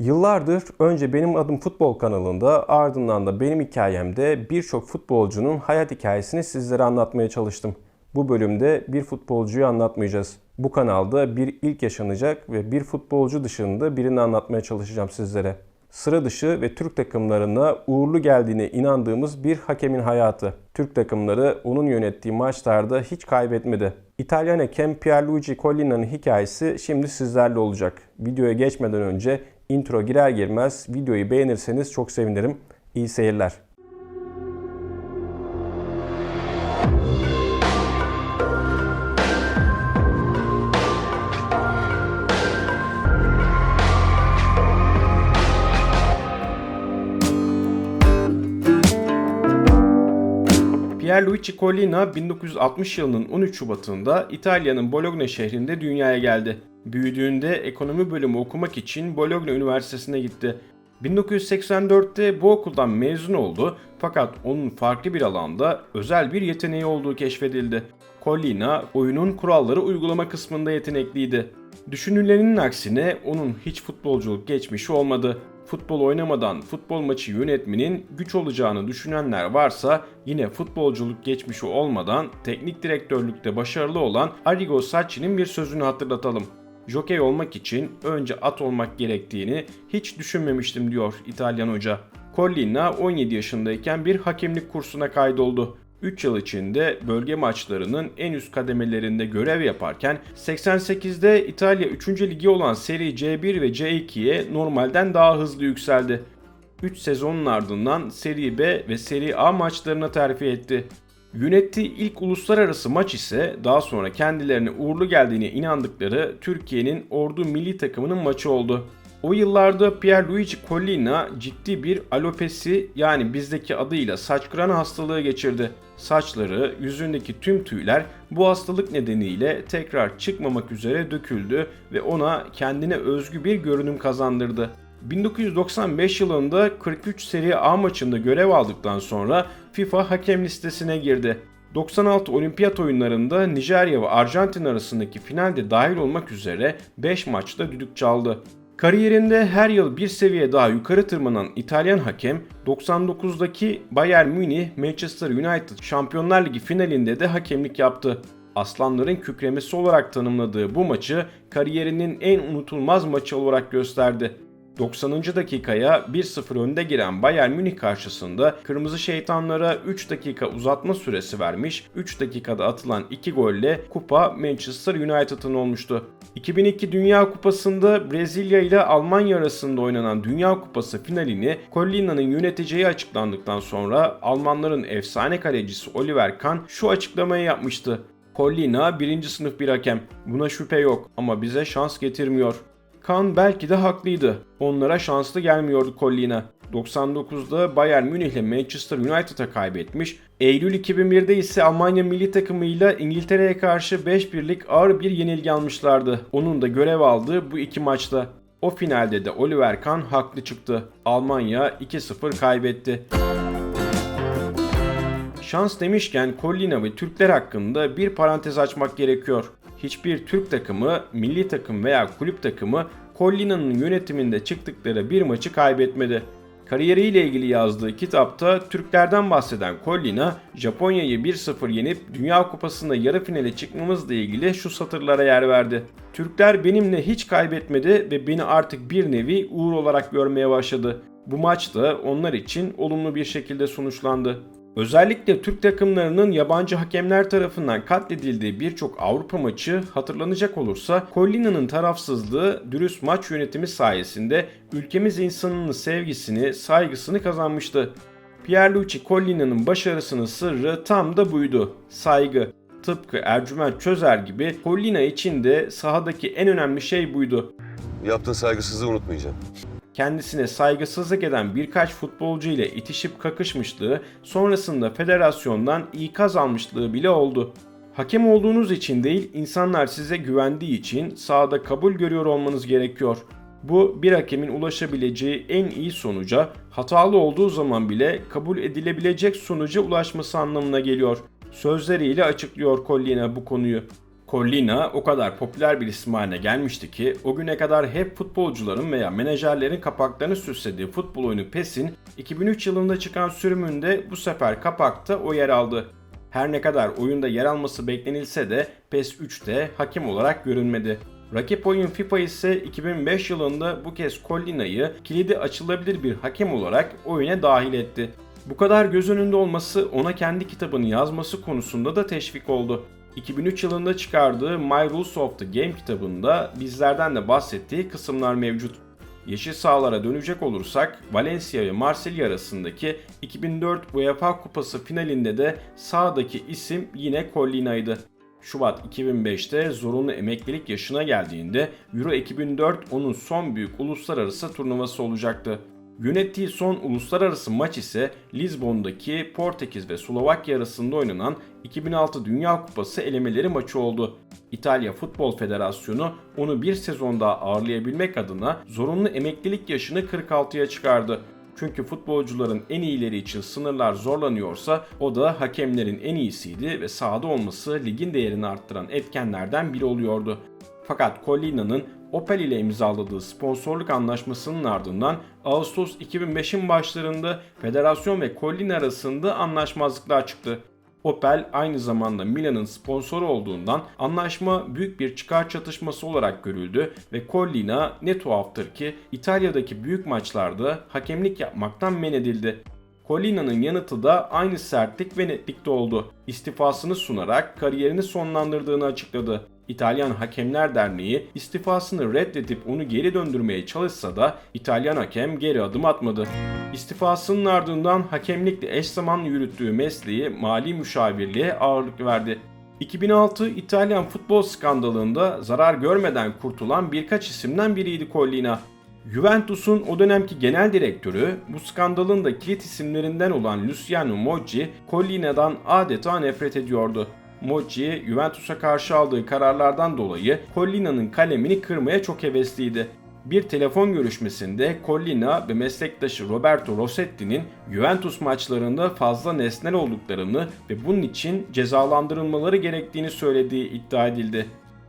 Yıllardır önce Benim Adım Futbol kanalında ardından da benim hikayemde birçok futbolcunun hayat hikayesini sizlere anlatmaya çalıştım. Bu bölümde bir futbolcuyu anlatmayacağız. Bu kanalda bir ilk yaşanacak ve bir futbolcu dışında birini anlatmaya çalışacağım sizlere. Sıra dışı ve Türk takımlarına uğurlu geldiğine inandığımız bir hakemin hayatı. Türk takımları onun yönettiği maçlarda hiç kaybetmedi. İtalyan hakem Pierluigi Collina'nın hikayesi şimdi sizlerle olacak. Videoya geçmeden önce intro girer girmez videoyu beğenirseniz çok sevinirim. İyi seyirler. Pierluigi Collina 1960 yılının 13 Şubat'ında İtalya'nın Bologna şehrinde dünyaya geldi. Büyüdüğünde ekonomi bölümü okumak için Bologna Üniversitesi'ne gitti. 1984'te bu okuldan mezun oldu fakat onun farklı bir alanda özel bir yeteneği olduğu keşfedildi. Collina oyunun kuralları uygulama kısmında yetenekliydi. Düşünülenin aksine onun hiç futbolculuk geçmişi olmadı. Futbol oynamadan futbol maçı yönetmenin güç olacağını düşünenler varsa yine futbolculuk geçmişi olmadan teknik direktörlükte başarılı olan Arrigo Sacchi'nin bir sözünü hatırlatalım. Jokey olmak için önce at olmak gerektiğini hiç düşünmemiştim diyor İtalyan hoca. Collina 17 yaşındayken bir hakemlik kursuna kaydoldu. 3 yıl içinde bölge maçlarının en üst kademelerinde görev yaparken 88'de İtalya 3. ligi olan Seri C1 ve C2'ye normalden daha hızlı yükseldi. 3 sezonun ardından Seri B ve Seri A maçlarına terfi etti. Yönettiği ilk uluslararası maç ise daha sonra kendilerine uğurlu geldiğine inandıkları Türkiye'nin ordu milli takımının maçı oldu. O yıllarda Pierluigi Collina ciddi bir alopesi yani bizdeki adıyla saç kıran hastalığı geçirdi. Saçları, yüzündeki tüm tüyler bu hastalık nedeniyle tekrar çıkmamak üzere döküldü ve ona kendine özgü bir görünüm kazandırdı. 1995 yılında 43 Seri A maçında görev aldıktan sonra FIFA hakem listesine girdi. 96 Olimpiyat oyunlarında Nijerya ve Arjantin arasındaki finalde dahil olmak üzere 5 maçta düdük çaldı. Kariyerinde her yıl bir seviye daha yukarı tırmanan İtalyan hakem 99'daki Bayern Münih Manchester United Şampiyonlar Ligi finalinde de hakemlik yaptı. Aslanların kükremesi olarak tanımladığı bu maçı kariyerinin en unutulmaz maçı olarak gösterdi. 90. dakikaya 1-0 önde giren Bayern Münih karşısında Kırmızı Şeytanlara 3 dakika uzatma süresi vermiş, 3 dakikada atılan 2 golle kupa Manchester United'ın olmuştu. 2002 Dünya Kupası'nda Brezilya ile Almanya arasında oynanan Dünya Kupası finalini Collina'nın yöneteceği açıklandıktan sonra Almanların efsane kalecisi Oliver Kahn şu açıklamayı yapmıştı. Collina birinci sınıf bir hakem. Buna şüphe yok ama bize şans getirmiyor. Kahn belki de haklıydı. Onlara şanslı gelmiyordu Collina. 99'da Bayern Münih ile Manchester United'a kaybetmiş. Eylül 2001'de ise Almanya milli takımıyla İngiltere'ye karşı 5-1'lik ağır bir yenilgi almışlardı. Onun da görev aldığı bu iki maçta. O finalde de Oliver Kahn haklı çıktı. Almanya 2-0 kaybetti. Şans demişken Collina ve Türkler hakkında bir parantez açmak gerekiyor. Hiçbir Türk takımı, milli takım veya kulüp takımı Collina'nın yönetiminde çıktıkları bir maçı kaybetmedi. Kariyeriyle ilgili yazdığı kitapta Türklerden bahseden Collina, Japonya'yı 1-0 yenip Dünya Kupası'nda yarı finale çıkmamızla ilgili şu satırlara yer verdi. Türkler benimle hiç kaybetmedi ve beni artık bir nevi uğur olarak görmeye başladı. Bu maç da onlar için olumlu bir şekilde sonuçlandı. Özellikle Türk takımlarının yabancı hakemler tarafından katledildiği birçok Avrupa maçı hatırlanacak olursa Collina'nın tarafsızlığı, dürüst maç yönetimi sayesinde ülkemiz insanının sevgisini, saygısını kazanmıştı. Pierluigi Collina'nın başarısının sırrı tam da buydu. Saygı. Tıpkı Ercüment Çözer gibi Collina için de sahadaki en önemli şey buydu. Yaptığın saygısızlığı unutmayacağım. Kendisine saygısızlık eden birkaç futbolcu ile itişip kakışmışlığı, sonrasında federasyondan ikaz almışlığı bile oldu. Hakem olduğunuz için değil, insanlar size güvendiği için sahada kabul görüyor olmanız gerekiyor. Bu bir hakemin ulaşabileceği en iyi sonuca, hatalı olduğu zaman bile kabul edilebilecek sonuca ulaşması anlamına geliyor. Sözleriyle açıklıyor Collina bu konuyu. Collina o kadar popüler bir isim haline gelmişti ki o güne kadar hep futbolcuların veya menajerlerin kapaklarını süslediği futbol oyunu PES'in 2003 yılında çıkan sürümünde bu sefer kapakta o yer aldı. Her ne kadar oyunda yer alması beklenilse de PES 3'te hakem olarak görünmedi. Rakip oyun FIFA ise 2005 yılında bu kez Collina'yı kilidi açılabilir bir hakem olarak oyuna dahil etti. Bu kadar göz önünde olması ona kendi kitabını yazması konusunda da teşvik oldu. 2003 yılında çıkardığı My Rules of the Game kitabında bizlerden de bahsettiği kısımlar mevcut. Yeşil sahalara dönecek olursak Valencia ve Marsilya arasındaki 2004 UEFA Kupası finalinde de sahadaki isim yine Collina'ydı. Şubat 2005'te zorunlu emeklilik yaşına geldiğinde Euro 2004 onun son büyük uluslararası turnuvası olacaktı. Yönettiği son uluslararası maç ise Lizbon'daki Portekiz ve Slovakya arasında oynanan 2006 Dünya Kupası elemeleri maçı oldu. İtalya Futbol Federasyonu onu bir sezon daha ağırlayabilmek adına zorunlu emeklilik yaşını 46'ya çıkardı. Çünkü futbolcuların en iyileri için sınırlar zorlanıyorsa o da hakemlerin en iyisiydi ve sahada olması ligin değerini arttıran etkenlerden biri oluyordu. Fakat Collina'nın Opel ile imzaladığı sponsorluk anlaşmasının ardından Ağustos 2005'in başlarında federasyon ve Collina arasında anlaşmazlıklar çıktı. Opel aynı zamanda Milan'ın sponsoru olduğundan anlaşma büyük bir çıkar çatışması olarak görüldü ve Collina ne tuhaftır ki İtalya'daki büyük maçlarda hakemlik yapmaktan men edildi. Collina'nın yanıtı da aynı sertlik ve netlikte oldu. İstifasını sunarak kariyerini sonlandırdığını açıkladı. İtalyan Hakemler Derneği istifasını reddedip onu geri döndürmeye çalışsa da İtalyan hakem geri adım atmadı. İstifasının ardından hakemlikle eş zamanlı yürüttüğü mesleği mali müşavirliğe ağırlık verdi. 2006 İtalyan futbol skandalında zarar görmeden kurtulan birkaç isimden biriydi Collina. Juventus'un o dönemki genel direktörü bu skandalın da kilit isimlerinden olan Luciano Moggi, Collina'dan adeta nefret ediyordu. Moggi, Juventus'a karşı aldığı kararlardan dolayı Collina'nın kalemini kırmaya çok hevesliydi. Bir telefon görüşmesinde Collina ve meslektaşı Roberto Rossetti'nin Juventus maçlarında fazla nesnel olduklarını ve bunun için cezalandırılmaları gerektiğini söylediği iddia edildi.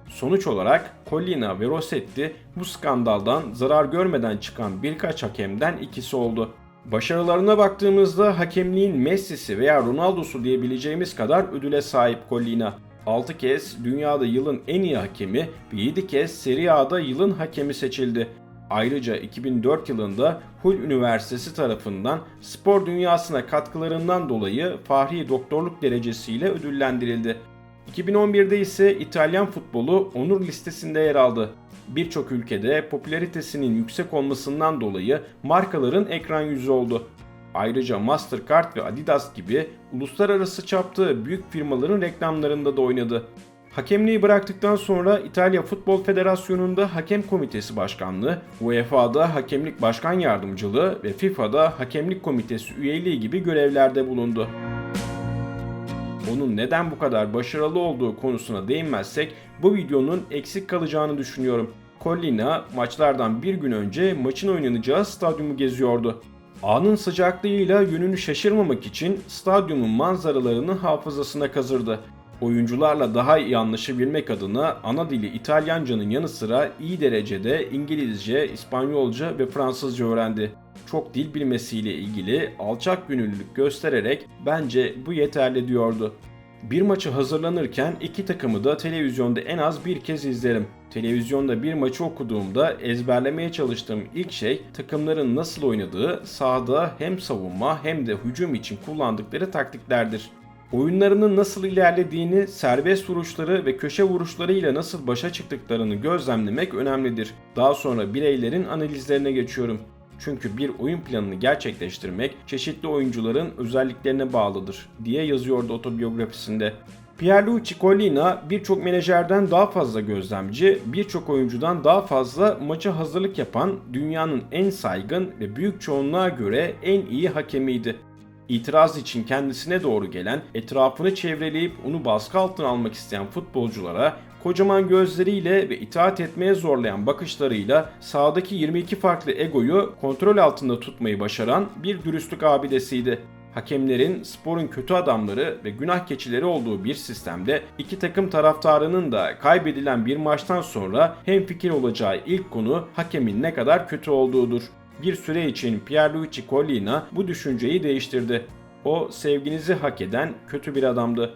Sonuç olarak Collina ve Rossetti bu skandaldan zarar görmeden çıkan birkaç hakemden ikisi oldu. Başarılarına baktığımızda hakemliğin Messi'si veya Ronaldo'su diyebileceğimiz kadar ödüle sahip Collina. 6 kez dünyada yılın en iyi hakemi ve 7 kez Serie A'da yılın hakemi seçildi. Ayrıca 2004 yılında Hull Üniversitesi tarafından spor dünyasına katkılarından dolayı Fahri Doktorluk derecesiyle ödüllendirildi. 2011'de ise İtalyan futbolu onur listesinde yer aldı. Birçok ülkede popülaritesinin yüksek olmasından dolayı markaların ekran yüzü oldu. Ayrıca Mastercard ve Adidas gibi uluslararası çapta büyük firmaların reklamlarında da oynadı. Hakemliği bıraktıktan sonra İtalya Futbol Federasyonu'nda Hakem Komitesi Başkanlığı, UEFA'da Hakemlik Başkan Yardımcılığı ve FIFA'da Hakemlik Komitesi üyeliği gibi görevlerde bulundu onun neden bu kadar başarılı olduğu konusuna değinmezsek bu videonun eksik kalacağını düşünüyorum. Collina maçlardan bir gün önce maçın oynanacağı stadyumu geziyordu. Anın sıcaklığıyla yönünü şaşırmamak için stadyumun manzaralarını hafızasına kazırdı. Oyuncularla daha iyi anlaşabilmek adına ana dili İtalyancanın yanı sıra iyi derecede İngilizce, İspanyolca ve Fransızca öğrendi. Çok dil bilmesiyle ilgili alçak gönüllülük göstererek bence bu yeterli diyordu. Bir maçı hazırlanırken iki takımı da televizyonda en az bir kez izlerim. Televizyonda bir maçı okuduğumda ezberlemeye çalıştığım ilk şey takımların nasıl oynadığı, sahada hem savunma hem de hücum için kullandıkları taktiklerdir. Oyunlarının nasıl ilerlediğini, serbest vuruşları ve köşe vuruşlarıyla nasıl başa çıktıklarını gözlemlemek önemlidir. Daha sonra bireylerin analizlerine geçiyorum. Çünkü bir oyun planını gerçekleştirmek çeşitli oyuncuların özelliklerine bağlıdır diye yazıyordu otobiyografisinde. Pierluigi Collina birçok menajerden daha fazla gözlemci, birçok oyuncudan daha fazla maça hazırlık yapan dünyanın en saygın ve büyük çoğunluğa göre en iyi hakemiydi. İtiraz için kendisine doğru gelen, etrafını çevreleyip onu baskı altına almak isteyen futbolculara kocaman gözleriyle ve itaat etmeye zorlayan bakışlarıyla sahadaki 22 farklı egoyu kontrol altında tutmayı başaran bir dürüstlük abidesiydi. Hakemlerin sporun kötü adamları ve günah keçileri olduğu bir sistemde iki takım taraftarının da kaybedilen bir maçtan sonra hemfikir olacağı ilk konu hakemin ne kadar kötü olduğudur. Bir süre için Pierluigi Collina bu düşünceyi değiştirdi. O sevginizi hak eden kötü bir adamdı.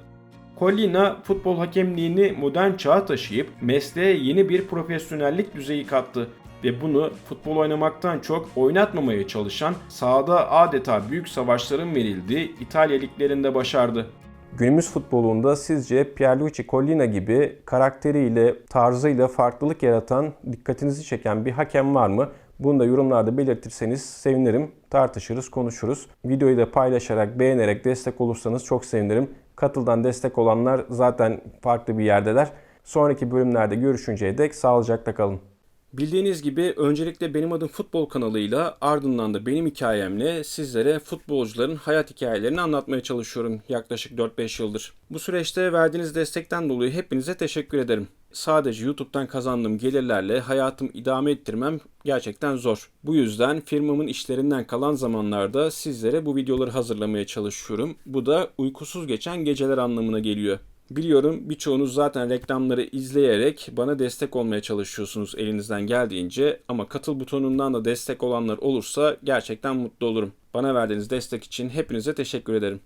Collina futbol hakemliğini modern çağa taşıyıp mesleğe yeni bir profesyonellik düzeyi kattı ve bunu futbol oynamaktan çok oynatmamaya çalışan sahada adeta büyük savaşların verildiği İtalya liglerinde başardı. Günümüz futbolunda sizce Pierluigi Collina gibi karakteriyle, tarzıyla farklılık yaratan, dikkatinizi çeken bir hakem var mı? Bunu da yorumlarda belirtirseniz sevinirim. Tartışırız, konuşuruz. Videoyu da paylaşarak, beğenerek destek olursanız çok sevinirim. Katıldan destek olanlar zaten farklı bir yerdeler. Sonraki bölümlerde görüşünceye dek sağlıcakla kalın. Bildiğiniz gibi öncelikle Benim Adım Futbol kanalıyla ardından da benim hikayemle sizlere futbolcuların hayat hikayelerini anlatmaya çalışıyorum yaklaşık 4-5 yıldır. Bu süreçte verdiğiniz destekten dolayı hepinize teşekkür ederim. Sadece YouTube'dan kazandığım gelirlerle hayatımı idame ettirmem gerçekten zor. Bu yüzden firmamın işlerinden kalan zamanlarda sizlere bu videoları hazırlamaya çalışıyorum. Bu da uykusuz geçen geceler anlamına geliyor. Biliyorum birçoğunuz zaten reklamları izleyerek bana destek olmaya çalışıyorsunuz elinizden geldiğince ama katıl butonundan da destek olanlar olursa gerçekten mutlu olurum. Bana verdiğiniz destek için hepinize teşekkür ederim.